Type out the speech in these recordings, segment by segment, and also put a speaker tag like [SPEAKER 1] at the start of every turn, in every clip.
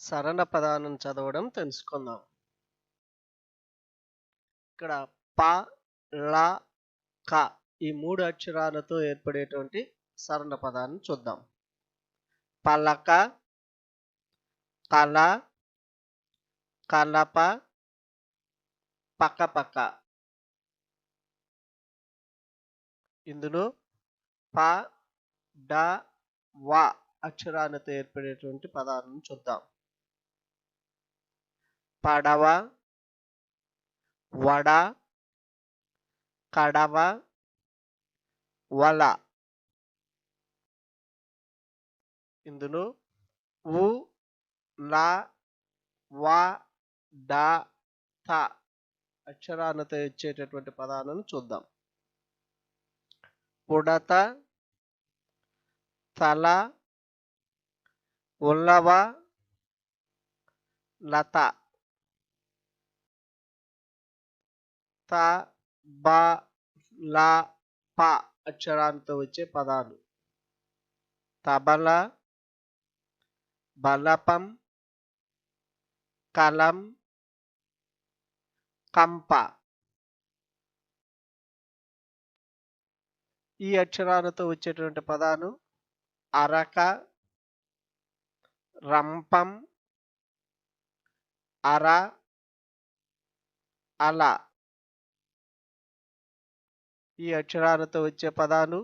[SPEAKER 1] సరళ పదాలను చదవడం తెలుసుకుందాం. ఇక్కడ ప ల క ఈ మూడు అక్షరాలతో ఏర్పడేటువంటి సరళ పదాన్ని చూద్దాం. పలక కల కలప పక్కపక్క ఇందులో ప డ వ అక్షరాలతో ఏర్పడేటువంటి పదాలను చూద్దాం. పడవ వడ కడవ వల. ఇందులో ఉ లా వ డ త అక్షరాలతో ఇచ్చేటటువంటి పదాలను చూద్దాం. ఉడత తల ఉల్లవ లత. త బ ల ప అక్షరాలతో వచ్చే పదాలు. తబల బలపం కలం కంప. ఈ అక్షరాలతో వచ్చేటువంటి పదాలు అరక రంపం అర అల. ఈ అక్షరాలతో వచ్చే పదాలు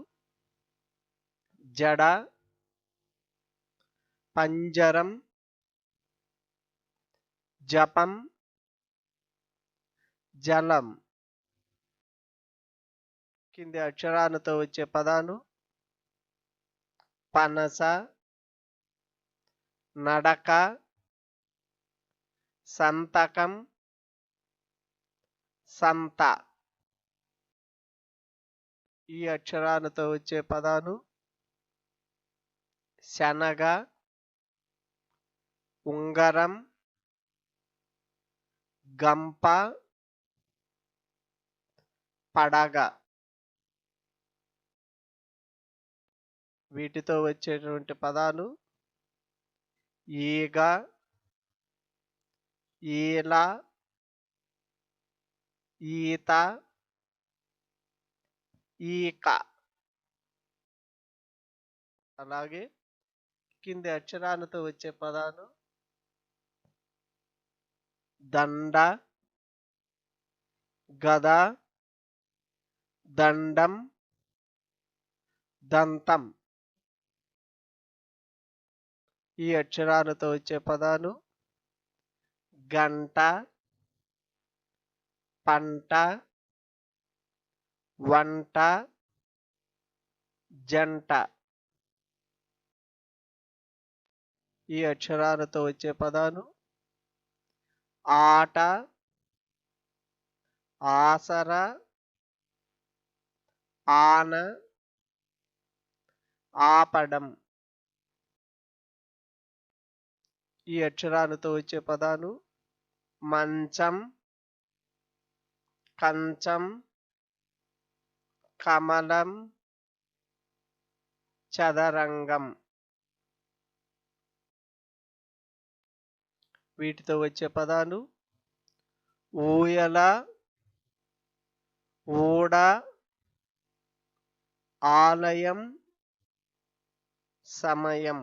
[SPEAKER 1] జడ పంజరం జపం జలం. కింది అక్షరాలతో వచ్చే పదాలు పనస నడక సంతకం సంత. ఈ అక్షరాలతో వచ్చే పదాలు శనగ ఉంగరం గంప పడగ. వీటితో వచ్చేటువంటి పదాలు ఈగ ఈల ఈత ఈక అలాగే కింది అక్షరాలతో వచ్చే పదాలు. దండ. గద. దండం. దంతం. ఈ అక్షరాలతో వచ్చే పదాలు. గంట. పంట. వంట జంట. ఈ అక్షరాలతో వచ్చే పదాలు ఆట ఆసర ఆన ఆపడం. ఈ అక్షరాలతో వచ్చే పదాలు మంచం కంచం కమలం చదరంగం. వీటితో వచ్చే పదాలు ఊయల ఊడ ఆలయం సమయం.